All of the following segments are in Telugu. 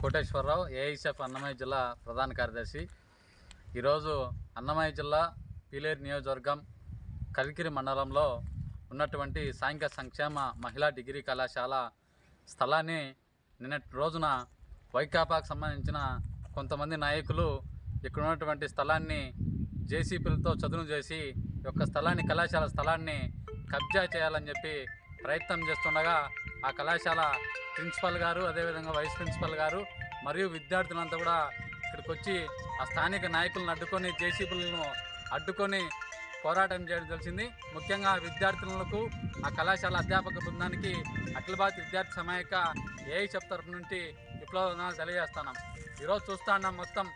కోటేశ్వరరావు ఏఐసెఫ్ అన్నమయ్య జిల్లా ప్రధాన కార్యదర్శి. ఈరోజు అన్నమయ్య జిల్లా పీలేరు నియోజకవర్గం కలికిరి మండలంలో ఉన్నటువంటి సాంఘిక సంక్షేమ మహిళా డిగ్రీ కళాశాల స్థలాన్ని నిన్నటి రోజున వైకాపాకు సంబంధించిన కొంతమంది నాయకులు ఇక్కడ ఉన్నటువంటి స్థలాన్ని జేసీపీలతో చదును చేసి ఈ యొక్క స్థలాన్ని కళాశాల స్థలాన్ని కబ్జా చేయాలని చెప్పి ప్రయత్నం చేస్తుండగా ఆ కళాశాల ప్రిన్సిపల్ గారు అదేవిధంగా వైస్ ప్రిన్సిపల్ గారు మరియు విద్యార్థులంతా కూడా ఇక్కడికి వచ్చి ఆ స్థానిక నాయకులను అడ్డుకొని జేసీబీలను అడ్డుకొని పోరాటం చేయడం తెలిసింది. ముఖ్యంగా విద్యార్థులకు ఆ కళాశాల అధ్యాపక బృందానికి అఖిల భారత విద్యార్థి సమాయక ఏఐ చెప్తారు నుండి విప్లవాలు తెలియజేస్తున్నాం ఈరోజు చూస్తున్నాం మొత్తం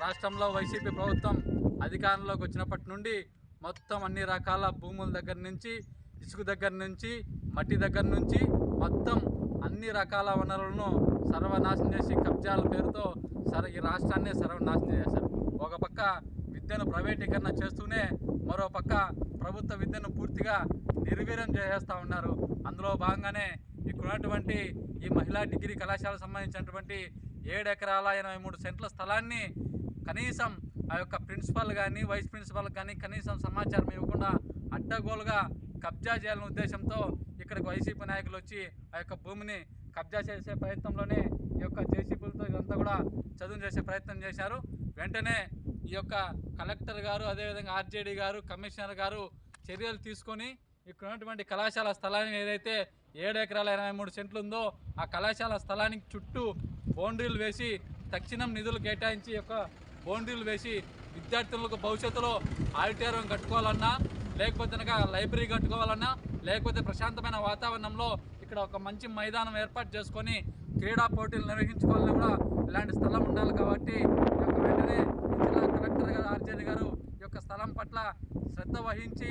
రాష్ట్రంలో వైసీపీ ప్రభుత్వం అధికారంలోకి వచ్చినప్పటి నుండి మొత్తం అన్ని రకాల భూముల దగ్గర నుంచి ఇసుక దగ్గర నుంచి మట్టి దగ్గర నుంచి మొత్తం అన్ని రకాల వనరులను సర్వనాశనం చేసి కబ్జాల పేరుతో సర ఈ రాష్ట్రాన్ని సర్వనాశనం చేశారు. ఒక పక్క విద్యను ప్రైవేటీకరణ చేస్తూనే మరో పక్క ప్రభుత్వ విద్యను పూర్తిగా నిర్వీర్యం చేసేస్తూ ఉన్నారు. అందులో భాగంగానే ఇక్కడ ఉన్నటువంటి ఈ మహిళా డిగ్రీ కళాశాలకు సంబంధించినటువంటి ఏడు ఎకరాల ఎనభై మూడు సెంట్ల స్థలాన్ని కనీసం ఆ యొక్క ప్రిన్సిపల్ కానీ వైస్ ప్రిన్సిపల్ కానీ కనీసం సమాచారం ఇవ్వకుండా అడ్డగోలుగా కబ్జా చేయాలనే ఉద్దేశంతో ఇక్కడికి వైసీపీ నాయకులు వచ్చి ఆ యొక్క భూమిని కబ్జా చేసే ప్రయత్నంలోనే ఈ యొక్క జేసీపీలతో ఇదంతా కూడా చదువు చేసే ప్రయత్నం చేశారు. వెంటనే ఈ యొక్క కలెక్టర్ గారు అదేవిధంగా ఆర్జేడీ గారు కమిషనర్ గారు చర్యలు తీసుకొని ఇక్కడ ఉన్నటువంటి కళాశాల స్థలాన్ని ఏదైతే ఏడు ఎకరాల ఇరవై మూడు సెంట్లు ఉందో ఆ కళాశాల స్థలానికి చుట్టూ బౌండరీలు వేసి తక్షణం నిధులు కేటాయించి ఈ యొక్క బౌండరీలు వేసి విద్యార్థులకు భవిష్యత్తులో ఆడిటోరియం కట్టుకోవాలన్నా లేకపోతే లైబ్రరీ కట్టుకోవాలన్నా లేకపోతే ప్రశాంతమైన వాతావరణంలో ఇక్కడ ఒక మంచి మైదానం ఏర్పాటు చేసుకొని క్రీడా పోటీలు నిర్వహించుకోవాలని కూడా ఇలాంటి స్థలం ఉండాలి కాబట్టి యొక్క వెంటనే జిల్లా కలెక్టర్ గారు ఆర్జేడి గారు ఈ యొక్క స్థలం పట్ల శ్రద్ధ వహించి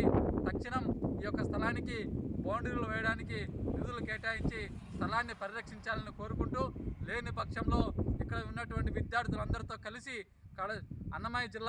తక్షణం ఈ యొక్క స్థలానికి బౌండరీలు వేయడానికి నిధులు కేటాయించి స్థలాన్ని పరిరక్షించాలని కోరుకుంటూ లేని పక్షంలో ఇక్కడ ఉన్నటువంటి విద్యార్థులందరితో కలిసి కడ అన్నమయ్య జిల్లా